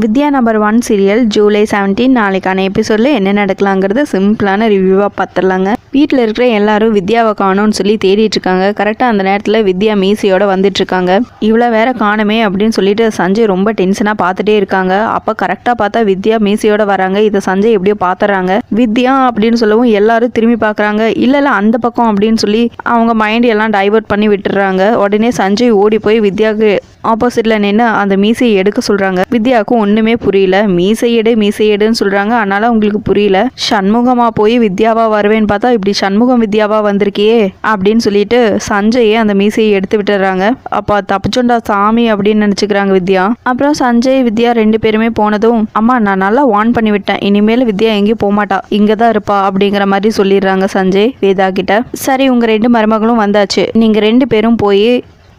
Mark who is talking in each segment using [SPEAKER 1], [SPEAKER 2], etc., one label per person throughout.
[SPEAKER 1] Vidya number one serial July 17 நாளைக்கான எபிசோடில் என்ன நடக்கலாங்கிறத சிம்பிளான ரிவ்யூவாக பார்த்துடலாங்க வீட்டில் இருக்கிற எல்லாரும் வித்யாவை காணோன்னு சொல்லி தேடிட்டு இருக்காங்க கரெக்டாக அந்த நேரத்தில் வித்யா மீசையோட வந்துட்டு இருக்காங்க இவ்வளோ வேற காணுமே அப்படின்னு சொல்லிட்டு சஞ்சய் ரொம்ப டென்ஷனாக பார்த்துட்டே இருக்காங்க. அப்போ கரெக்டாக பார்த்தா வித்யா மீசையோட வராங்க. இதை சஞ்சய் எப்படியோ பார்த்துறாங்க வித்யா அப்படின்னு சொல்லவும் எல்லாரும் திரும்பி பார்க்குறாங்க. இல்லை இல்லை அந்த பக்கம் அப்படின்னு சொல்லி அவங்க மைண்ட் எல்லாம் டைவர்ட் பண்ணி விட்டுறாங்க உடனே சஞ்சய் ஓடி போய் வித்யாவுக்கு ஆப்போசிட்ல நின்று அந்த மீசையை எடுக்க சொல்றாங்க. வித்யாவுக்கும் ஒண்ணுமே புரியல. மீசை எடு மீசை எடுன்னு சொல்றாங்க. அதனால உங்களுக்கு புரியல. சண்முகமா போய் வித்யாவா வருவேன்னு பார்த்தா இப்படி சண்முகம் வித்யாவா வந்திருக்கியே அப்படின்னு சொல்லிட்டு சஞ்சயே அந்த மீசையை எடுத்து விட்டுறாங்க. அப்போ தப்பிச்சோண்டா சாமி அப்படின்னு நினைச்சுக்கிறாங்க வித்யா. அப்புறம் சஞ்சய் வித்யா ரெண்டு பேருமே போனதும் அம்மா நான் நல்லா வார்ன் பண்ணி விட்டேன். இனிமேல் வித்யா எங்கேயும் போகமாட்டா இங்கே இங்க தான் இருப்பா. அப்படிங்கிற மாதிரி சொல்லிடுறாங்க சஞ்சய் வேதா கிட்ட. சரி உங்க ரெண்டு மருமகளும் வந்தாச்சு. நீங்க ரெண்டு பேரும் போய்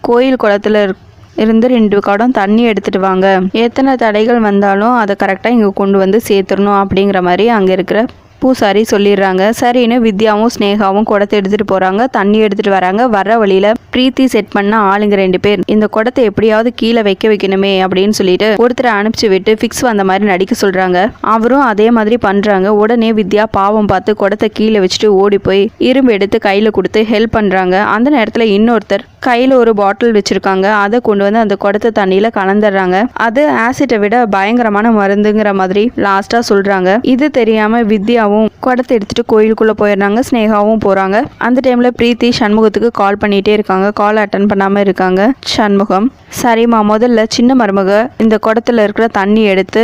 [SPEAKER 1] கோயில் குளத்துல இருக்க இருந்து ரெண்டு குடம் தண்ணி எடுத்துட்டு வாங்க. எத்தனை தடைகள் வந்தாலும் அதை கரெக்டாக இங்கே கொண்டு வந்து சேர்த்துடணும். அப்படிங்கிற மாதிரி அங்கே இருக்கிற பூசாரி சொல்லிடுறாங்க. சரின்னு வித்யாவும் ஸ்னேகாவும் குடத்தை எடுத்துட்டு போறாங்க. தண்ணி எடுத்துட்டு வராங்க. வர வழியில பிரீத்தி செட் பண்ண ஆளுங்க ரெண்டு பேர். இந்த குடத்தை எப்படியாவது கீழே வைக்க வைக்கணுமே அப்படின்னு சொல்லிட்டு ஒருத்தரை அனுப்பிச்சு விட்டு ஃபிக்ஸ் வந்த மாதிரி நடிக்க சொல்றாங்க. அவரும் அதே மாதிரி பண்றாங்க. உடனே வித்யா பாவம் பார்த்து குடத்தை கீழே வச்சுட்டு ஓடி போய் இரும்பு எடுத்து கையில கொடுத்து ஹெல்ப் பண்றாங்க. அந்த நேரத்துல இன்னொருத்தர் கையில் ஒரு பாட்டில் வச்சுருக்காங்க. அதை கொண்டு வந்து அந்த குடத்த தண்ணியில் கலந்துடுறாங்க. அது ஆசிட்டை விட பயங்கரமான மருந்துங்கிற மாதிரி லாஸ்ட்டாக சொல்கிறாங்க இது தெரியாமல் வித்யாவும் குடத்தை எடுத்துட்டு கோயிலுக்குள்ளே போயிடுறாங்க. ஸ்னேகாவும் போகிறாங்க அந்த டைமில் பிரீத்தி சண்முகத்துக்கு கால் பண்ணிகிட்டே இருக்காங்க. கால் அட்டன் பண்ணாமல் இருக்காங்க. சண்முகம். சரிம்மா முதல்ல சின்ன மருமக இந்த குடத்துல இருக்கிற தண்ணி எடுத்து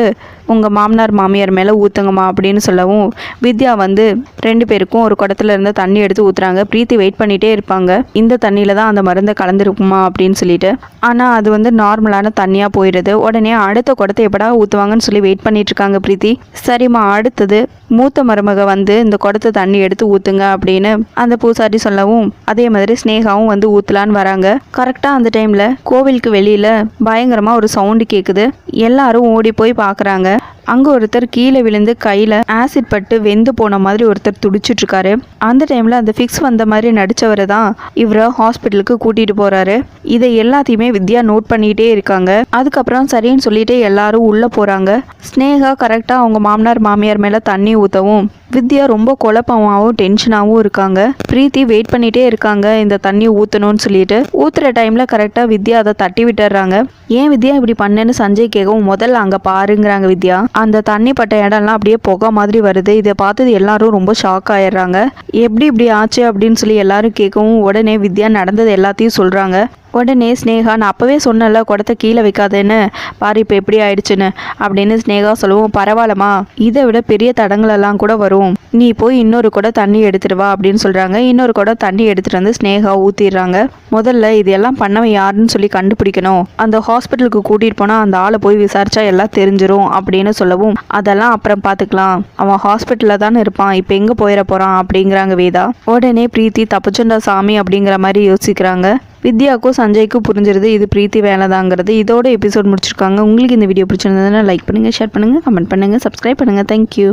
[SPEAKER 1] உங்கள் மாமனார் மாமியார் மேலே ஊற்றுங்கம்மா அப்படின்னு சொல்லவும் வித்யா வந்து ரெண்டு பேருக்கும் ஒரு குடத்துல இருந்து தண்ணி எடுத்து ஊற்றுறாங்க பிரீத்தி வெயிட் பண்ணிகிட்டே இருப்பாங்க. இந்த தண்ணியில் தான் அந்த மருந்தை கலந்துருக்குமா அப்படின்னு சொல்லிட்டு. ஆனால் அது வந்து நார்மலான தண்ணியாக போயிடுது. உடனே அடுத்த குடத்தை எப்படா ஊற்றுவாங்கன்னு சொல்லி வெயிட் பண்ணிட்டு இருக்காங்க பிரீத்தி. சரிம்மா அடுத்தது மூத்த மருமக வந்து இந்த குடத்தை தண்ணி எடுத்து ஊற்றுங்க அப்படின்னு அந்த பூசாரி சொல்லவும் அதே மாதிரி ஸ்னேகாவும் வந்து ஊற்றலான்னு வராங்க. கரெக்டாக அந்த டைமில் கோவிலுக்கு வெளியில் பயங்கரமாக ஒரு சவுண்டு கேட்குது எல்லாரும் ஓடி போய் பார்க்குறாங்க அங்கே ஒருத்தர் கீழே விழுந்து கையில் ஆசிட் பட்டு வெந்து போன மாதிரி ஒருத்தர் துடிச்சிட்ருக்காரு. அந்த டைமில் அந்த ஃபிக்ஸ் வந்த மாதிரி நடித்தவரை தான் இவரை ஹாஸ்பிட்டலுக்கு கூட்டிகிட்டு போகிறாரு இதை எல்லாத்தையுமே வித்யா நோட் பண்ணிகிட்டே இருக்காங்க. அதுக்கப்புறம் சரின்னு சொல்லிட்டு எல்லாரும் உள்ளே போகிறாங்க ஸ்னேகா கரெக்டாக அவங்க மாமனார் மாமியார் மேலே தண்ணி ஊற்றவும் வித்யா ரொம்ப குழப்பமாகவும் டென்ஷனாகவும் இருக்காங்க. பிரீத்தி வெயிட் பண்ணிகிட்டே இருக்காங்க இந்த தண்ணி ஊற்றணும்னு சொல்லிட்டு. ஊற்றுற டைமில் கரெக்டாக வித்யா அதை தட்டி விட்டுறாங்க. ஏன் வித்யா இப்படி பண்ணேன்னு சஞ்சய் கேட்கவும் முதல்ல அங்கே பாருங்கிறாங்க வித்யா. அந்த தண்ணி பட்ட இடம்லாம் அப்படியே புகை மாதிரி வருது. இதை பார்த்தது எல்லாரும் ரொம்ப ஷாக் ஆயிடுறாங்க. எப்படி இப்படி ஆச்சு அப்படின்னு சொல்லி எல்லாரும் கேட்கவும் உடனே வித்யா நடந்தது எல்லாத்தையும் சொல்கிறாங்க உடனே ஸ்னேகா நான் அப்போவே சொன்னல குடத்தை கீழே வைக்காதேன்னு. பாரு இப்போ எப்படி ஆயிடுச்சுன்னு அப்படின்னு ஸ்னேகா சொல்லவும். பரவாயில்லம்மா இதை விட பெரிய தடங்களெல்லாம் கூட வரும். நீ போய் இன்னொரு குடம் தண்ணி எடுத்துட்டு வா அப்படின்னு சொல்கிறாங்க இன்னொரு குடம் தண்ணி எடுத்துகிட்டு வந்து ஸ்னேகா ஊற்றிடுறாங்க முதல்ல இதெல்லாம் பண்ணவன் யாருன்னு சொல்லி கண்டுபிடிக்கணும். அந்த ஹாஸ்பிட்டலுக்கு கூட்டிகிட்டு போனால் அந்த ஆளை போய் விசாரிச்சா எல்லாம் தெரிஞ்சிரும் அப்படின்னு சொல்லவும். அதெல்லாம் அப்புறம் பார்த்துக்கலாம் அவன் ஹாஸ்பிட்டலில் தானே இருப்பான். இப்போ எங்கே போயிட போகிறான் அப்படிங்கிறாங்க வேதா. உடனே பிரீத்தி தப்புச்சண்டா சாமி அப்படிங்கிற மாதிரி யோசிக்கிறாங்க. வித்யாவுக்கும் சஞ்சய்க்கும் புரிஞ்சிருது இது பிரீத்தி வேலை தாங்கிறது இதோட எபிசோட் முடிச்சிருக்காங்க. உங்களுக்கு இந்த வீடியோ பிடிச்சிருந்ததுன்னா லைக் பண்ணுங்கள் ஷேர் பண்ணுங்கள் கமெண்ட் பண்ணுங்கள் சப்ஸ்கிரைப் பண்ணுங்கள் தேங்க்யூ